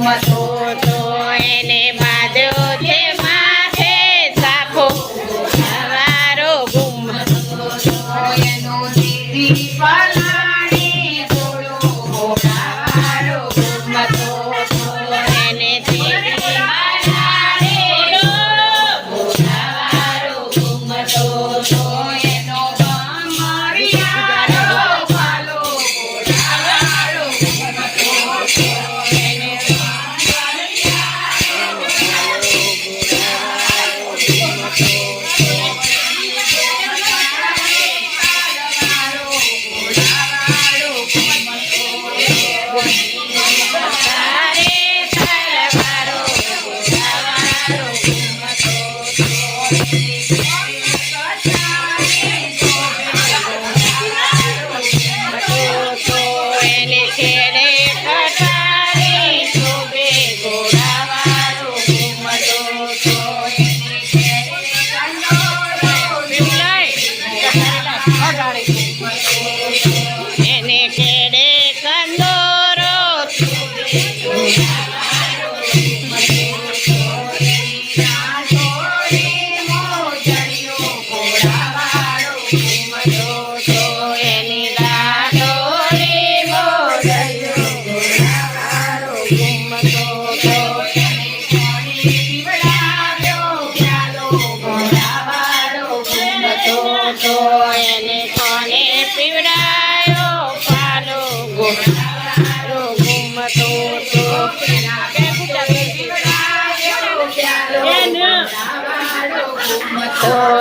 ઘૂમતો તો એને બાંધ્યો છે માથે સાફો. સવારો ગુમ એનું દીદી તારે તલવારો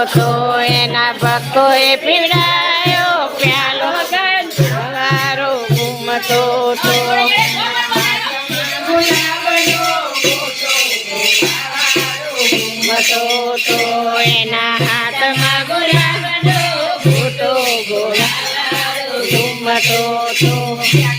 તો એને ભક્તોએ પીવડાયો ઘૂમતો તો એના હાથમાં ગુલાબનો ફૂટો ગોળાવાળો ઘૂમતો તો